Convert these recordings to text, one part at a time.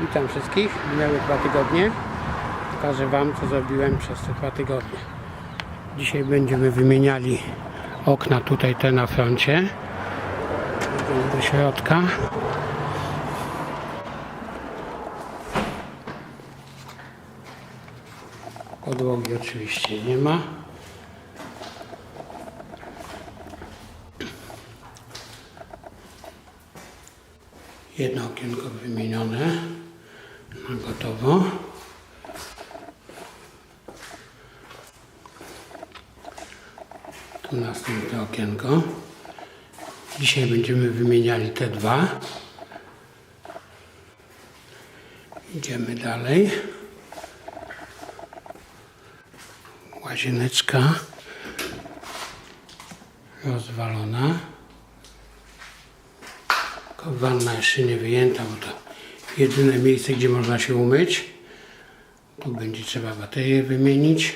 Witam wszystkich. Minęły dwa tygodnie. Pokażę Wam, co zrobiłem przez te dwa tygodnie. Dzisiaj będziemy wymieniali okna tutaj, te na froncie. Do środka. Podłogi oczywiście nie ma. Jedno okienko wymienione gotowo. Tu następne okienko. Dzisiaj będziemy wymieniali te dwa. Idziemy dalej. Łazieneczka rozwalona. Wanna jeszcze nie wyjęta, bo to jedyne miejsce, gdzie można się umyć. Tu będzie trzeba baterię wymienić.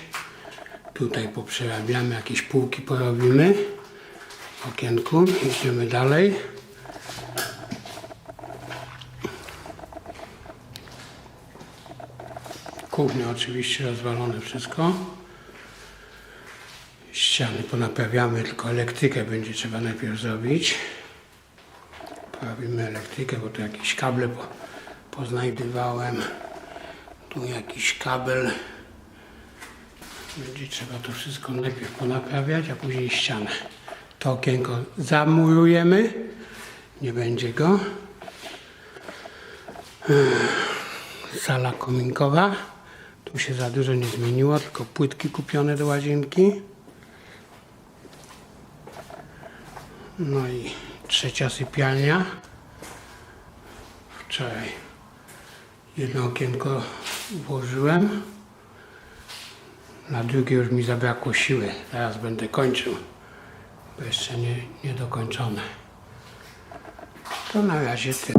Tutaj poprzerabiamy, jakieś półki porobimy. W okienku. Idziemy dalej. Kuchnia oczywiście rozwalone wszystko. Ściany ponaprawiamy, tylko elektrykę będzie trzeba najpierw zrobić. Poprawimy elektrykę, bo tu jakieś kable po, poznajdywałem. Tu jakiś kabel. Będzie trzeba to wszystko najpierw ponaprawiać, a później ścianę. To okienko zamurujemy. Nie będzie go. Sala kominkowa. Tu się za dużo nie zmieniło, tylko płytki kupione do łazienki. No i trzecia sypialnia. Wczoraj jedno okienko włożyłem. Na drugie już mi zabrakło siły. Teraz będę kończył, bo jeszcze nie, nie dokończone. To na razie tyle.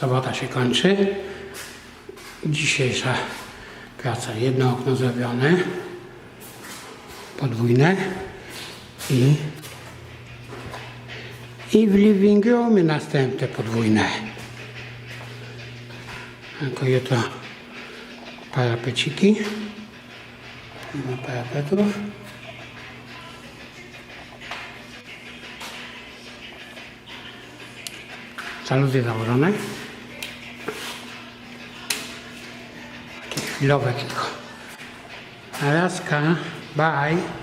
Sobota się kończy. Dzisiejsza praca. Jedno okno zrobione. Podwójne. I, i w living roomie następne podwójne. Tylko jutro parapeciki. Nie ma parapetów. Saluzje założone. Chwilowe tylko. Alaska, bye.